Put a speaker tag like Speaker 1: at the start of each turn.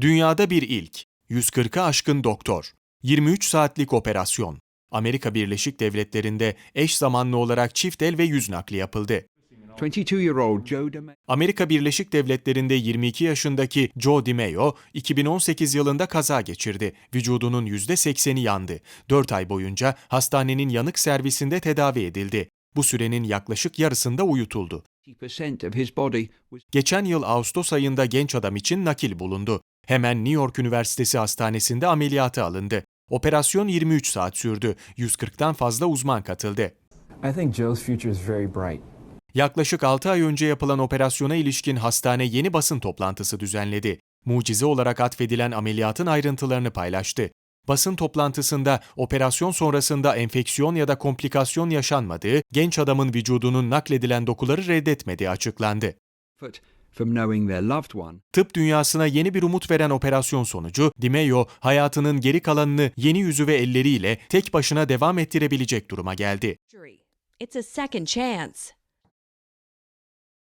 Speaker 1: Dünyada bir ilk. 140'a aşkın doktor. 23 saatlik operasyon. Amerika Birleşik Devletleri'nde eş zamanlı olarak çift el ve yüz nakli yapıldı.
Speaker 2: 22-year-old Joe DeMay
Speaker 1: Amerika Birleşik Devletleri'nde 22 yaşındaki Joe DiMeo, 2018 yılında kaza geçirdi. Vücudunun %80'i yandı. 4 ay boyunca hastanenin yanık servisinde tedavi edildi. Bu sürenin yaklaşık yarısında uyutuldu.
Speaker 2: Percent of his body was
Speaker 1: Geçen yıl Ağustos ayında genç adam için nakil bulundu. Hemen New York Üniversitesi Hastanesi'nde ameliyata alındı. Operasyon 23 saat sürdü. 140'tan fazla uzman katıldı.
Speaker 3: I think Joe's future is very bright.
Speaker 1: Yaklaşık 6 ay önce yapılan operasyona ilişkin hastane yeni basın toplantısı düzenledi. Mucize olarak atfedilen ameliyatın ayrıntılarını paylaştı. Basın toplantısında operasyon sonrasında enfeksiyon ya da komplikasyon yaşanmadığı, genç adamın vücudunun nakledilen dokuları reddetmediği açıklandı.
Speaker 2: one.
Speaker 1: Tıp dünyasına yeni bir umut veren operasyon sonucu, DiMeo hayatının geri kalanını yeni yüzü ve elleriyle tek başına devam ettirebilecek duruma geldi.
Speaker 4: It's a second chance.